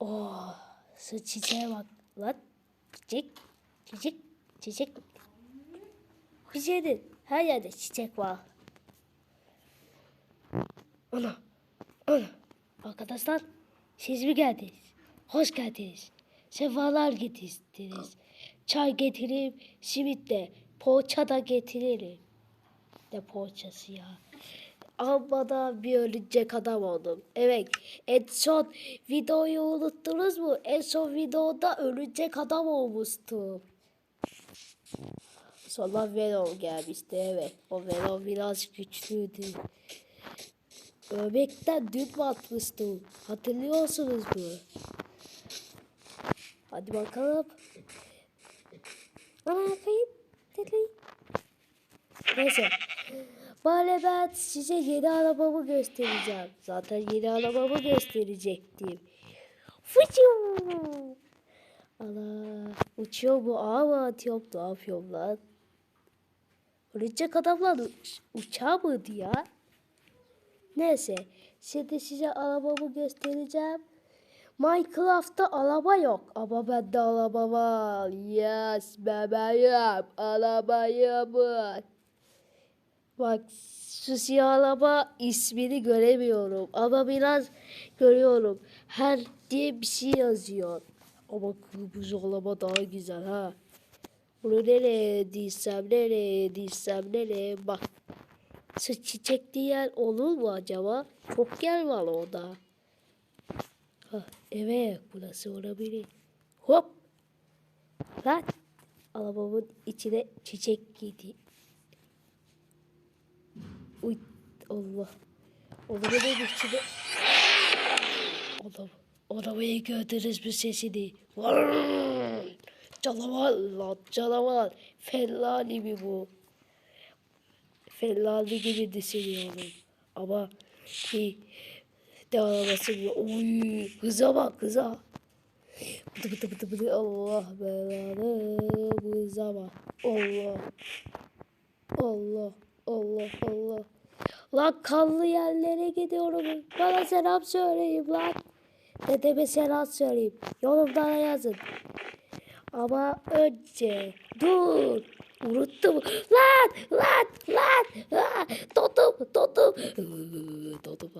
Oh, şu çiçeğe bak. Lan çiçek, çiçek, çiçek. Güzeldir. Her yerde çiçek var. Ana, ana. Arkadaşlar siz mi geldiniz? Hoş geldiniz. Sefalar getirdiniz. Çay getireyim, simit de, poğaça da getiririm. Ne poğaçası ya. Amma da bir örümcek adam oldum. Evet, en son videoyu unuttunuz mu? En son videoda örümcek adam olmuştum. Sonra Venom gelmişti evet. O Venom biraz güçlüydü. Öbekten dün mü atmıştım? Hatırlıyorsunuz mu? Hadi bakalım. Ana kayıp. Neyse. Bari ben size yeni arabamı göstereceğim. Zaten yeni arabamı gösterecektim. Fıçı. Allah. Uçuyor ağa mı atıyorum ne yapıyorum lan? Örümcek adamlar uç- uçağı mıydı ya? Neyse. Şimdi size arabamı göstereceğim. Minecraft'ta araba yok ama bende araba var. Yes bebeğim. Arabayım var. Bak araba ismini göremiyorum ama biraz görüyorum. Her diye bir şey yazıyor. Ama kırmızı araba daha güzel ha. Bunu nereye diysem nereye diysem nereye bak. Şu çiçekli yer olur mu acaba? Çok yer var orada. Ha, evet burası olabilir. Hop. Lan. Arabamın içine çiçek giydi. Uy Allah. Arabanın içine... Adam, arabayı gördünüz mü sesini? Canavar lan canavar. Fellani mi bu? Fellani gibi düşünüyorum. Ama bir de arabası mı? Uy hıza bak hıza. Bıdı bıdı bıdı bıdı Allah belanı bu hıza bak. Allah. Allah. Allah Allah. Lan kanlı yerlere gidiyorum. Bana selam söyleyin lan. Dedeme selam söyleyeyim. Yorumlara yazın. Ama önce dur. Unuttum. Lan lan lan. lan. Totum totum. Totum.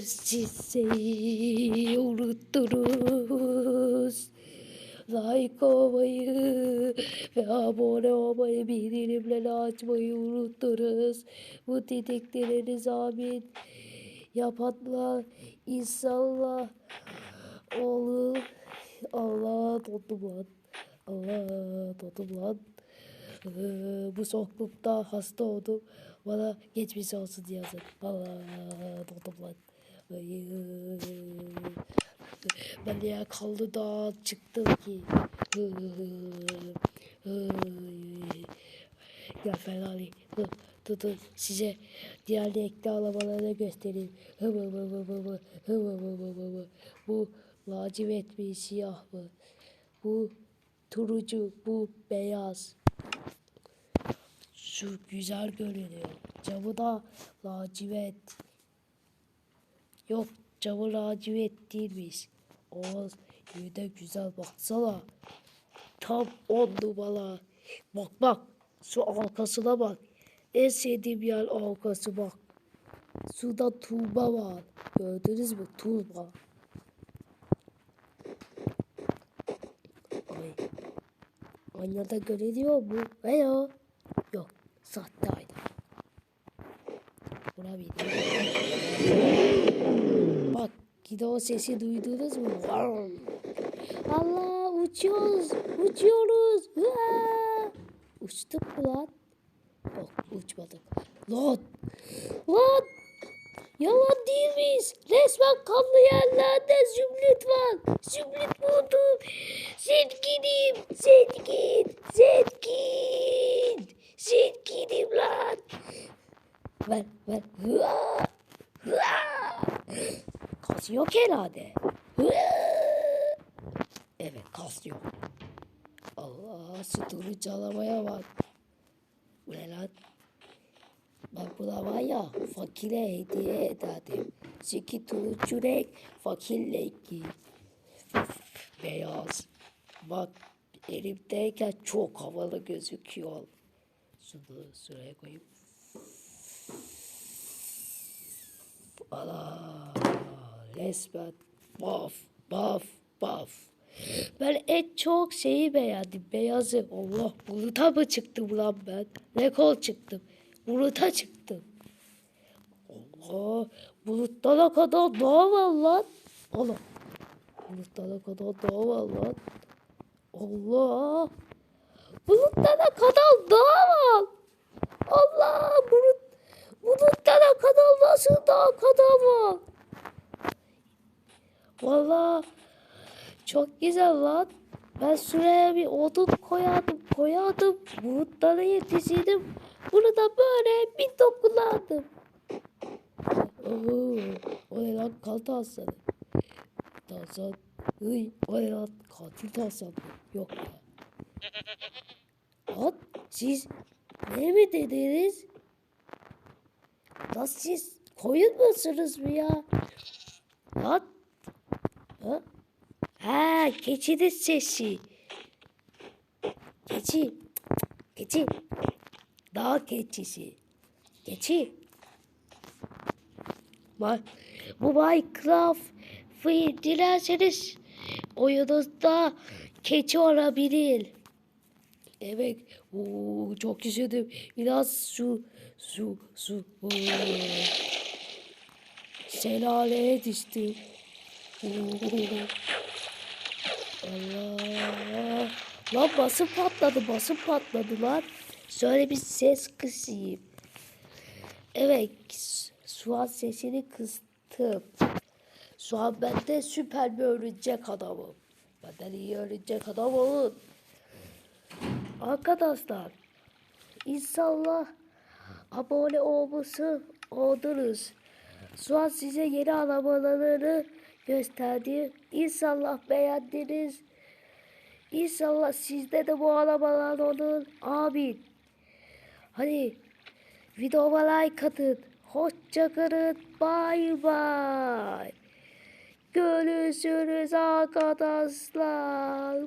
Sizi unuttunuz. Like olmayı ve abone olmayı, bildirimleri açmayı unuttunuz. Bu dedikleriniz amin. Yapanlar inşallah olur. Allah tuttum lan. Allah tuttum lan. Ee, bu soğuklukta hasta oldum. Bana geçmiş olsun yazın. Allah tuttum lan. Ay, ben ya kaldı da çıktım ki. Gel Ferrari. Tutun size diğer renkli arabaları göstereyim. Bu lacivert mi siyah mı? Bu turuncu, bu beyaz. Şu güzel görünüyor. Camı da lacivert. Yok camı lacivert değilmiş. O yine de güzel baksana. Tam on numara. Bak bak şu arkasına bak. En sevdiğim yer arkası bak. Suda tuğba var. Gördünüz mü tuğba? Ay. Aynada görünüyor mu? Hello. Yok. Sahte ayna. Buna bir Bak gide o sesi duydunuz mu? Allah uçuyoruz. Uçuyoruz. Hıa! Uçtuk mu lan? Yok uçmadık. Lan. Lan. Yalan değilmiş. Resmen kanlı yerlerde zümrüt var. Zümrüt buldum. Zenginim. Zengin. Zengin. Kas yok herhalde. Evet kas yok. Allah sütunu çalamaya bak. Bu ne lan? Ben buna var ya fakire hediye ederdim. Zeki turuncu renk, fakir rengi. Beyaz. Bak elimdeyken çok havalı gözüküyor. Şunu şuraya koyayım. Ana resmen baf baf baf. Ben en çok şeyi beğendim. Beyazı. Allah buluta mı çıktım lan ben? Rekor çıktım. Buluta çıktım. Allah bulutlara kadar dağ var lan. Allah. Bulutlara kadar dağ var lan. Allah. Bulutlara kadar dağ var. Allah bulut bulutlara kadar nasıl dağ kadar var? Vallahi çok güzel lan. Ben şuraya bir odun koyardım, koyardım. Bulutlara yetişirdim. Bunu da böyle bir dokunardım. Oo, o ne lan kaldı aslanı. Tarzan. Hıy, o lan katil tarzan. Yok ya. Lan siz ne mi dediniz? Lan siz koyun musunuz mu ya? Lan. Ha? Ha, keçinin sesi. Keçi. Keçi. Dağ keçisi. Keçi. Bu Minecraft'ı dilerseniz oyunuzda keçi olabilir. Evet. Oo, çok üşüdüm. Biraz su, su, su. Oo. Şelaleye düştüm. Allah. Lan basın patladı, basın patladı lan. Şöyle bir ses kısayım. Evet, şu an sesini kıstım. Şu an ben de süper bir örümcek adamım. Benden iyi örümcek adam olun. Arkadaşlar, inşallah abone olması oluruz. Şu an size yeni arabaları gösterdim. İnşallah beğendiniz. İnşallah sizde de bu arabalar olur. Amin. Hadi videoma like atın. Hoşça kalın. Bay bay. Görüşürüz arkadaşlar.